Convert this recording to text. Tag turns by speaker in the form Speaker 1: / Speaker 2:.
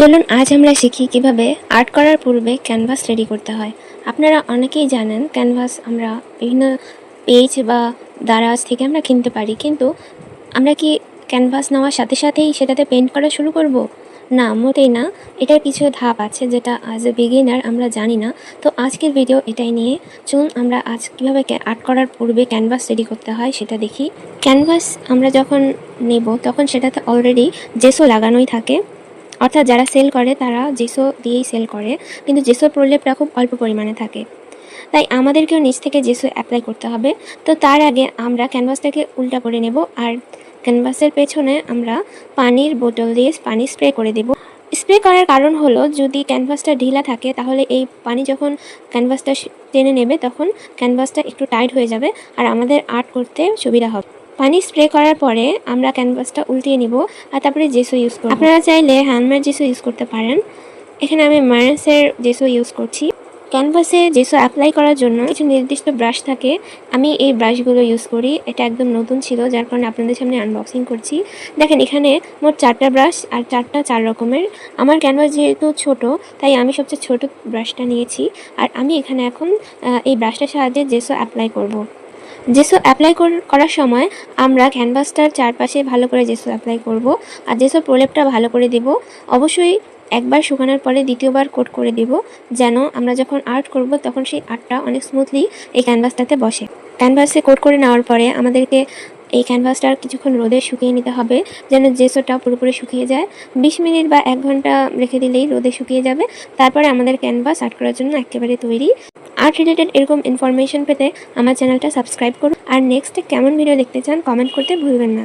Speaker 1: চলুন, আজ আমরা শিখি কীভাবে আর্ট করার পূর্বে ক্যানভাস রেডি করতে হয়। আপনারা অনেকেই জানেন, ক্যানভাস আমরা বিভিন্ন পেজ বা দারাজ থেকে আমরা কিনতে পারি। কিন্তু আমরা কি ক্যানভাস নেওয়ার সাথে সাথেই সেটাতে পেন্ট করা শুরু করব? না, মোটেই না। এটার কিছু ধাপ আছে যেটা আজ এ বিগিনার আমরা জানি না। তো আজকের ভিডিও এটাই নিয়ে চলুন, আমরা আজ কীভাবে আর্ট করার পূর্বে ক্যানভাস রেডি করতে হয় সেটা দেখি। ক্যানভাস আমরা যখন নেব, তখন সেটাতে অলরেডি জেসো লাগানোই থাকে। অর্থাৎ যারা সেল করে, তারা জেসো দিয়েই সেল করে, কিন্তু জেসোর প্রলেপটা খুব অল্প পরিমাণে থাকে। তাই আমাদেরকেও নিচ থেকে জেসো অ্যাপ্লাই করতে হবে, তো তার আগে আমরা ক্যানভাসটাকে উল্টা করে নেব, আর ক্যানভাসের পেছনে আমরা পানির বোতল দিয়ে পানি স্প্রে করে দেব। স্প্রে করার কারণ হলো, যদি ক্যানভাসটা ঢিলা থাকে, তাহলে এই পানি যখন ক্যানভাসটা টেনে নেবে, তখন ক্যানভাসটা একটু টাইট হয়ে যাবে, আর আমাদের আর্ট করতে সুবিধা হবে। পানি স্প্রে করার পরে আমরা ক্যানভাসটা উল্টিয়ে নিব আর তারপরে জেসো ইউজ করব। আপনারা চাইলে হ্যান্ডমেড জেসো ইউজ করতে পারেন। এখানে আমি মায়াসের জেসো ইউজ করছি। ক্যানভাসে জেসো অ্যাপ্লাই করার জন্য কিছু নির্দিষ্ট ব্রাশ থাকে। আমি এই ব্রাশগুলো ইউজ করি। এটা একদম নতুন ছিল, যার কারণে আপনাদের সামনে আনবক্সিং করছি। দেখেন, এখানে মোট চারটা ব্রাশ আর চারটা চার রকমের। আমার ক্যানভাস যেহেতু ছোট, তাই আমি সবচেয়ে ছোট ব্রাশটা নিয়েছি। আর আমি এখানে এখন এই ব্রাশটার সাহায্যে জেসো অ্যাপ্লাই করব। জেসো অ্যাপ্লাই করার সময় আমরা ক্যানভাসটার চারপাশে ভালো করে জেসো অ্যাপ্লাই করব আর জেসো প্রলেপটা ভালো করে দেব, অবশ্যই একবার শুকানোর পরে দ্বিতীয়বার কোট করে দেব যেন আমরা যখন আর্ট করব তখন সেই আর্টটা অনেক স্মুথলি এই ক্যানভাসটাতে বসে। ক্যানভাসে কোট করে নেওয়ার পরে আমাদেরকে এই ক্যানভাসটা কিছুক্ষণ রোদে শুকিয়ে নিতে হবে, যেন জেসোটা পুরোপুরি শুকিয়ে যায়। বিশ মিনিট বা এক ঘণ্টা রেখে দিলেই রোদে শুকিয়ে যাবে। তারপরে আমাদের ক্যানভাস আর্ট করার জন্য একেবারে তৈরি। আর্ট রিলেটেড এরকম ইনফরমেশন পেতে আমার চ্যানেলটা সাবস্ক্রাইব করুন। আর নেক্সট কেমন ভিডিও দেখতে চান কমেন্ট করতে ভুলবেন না।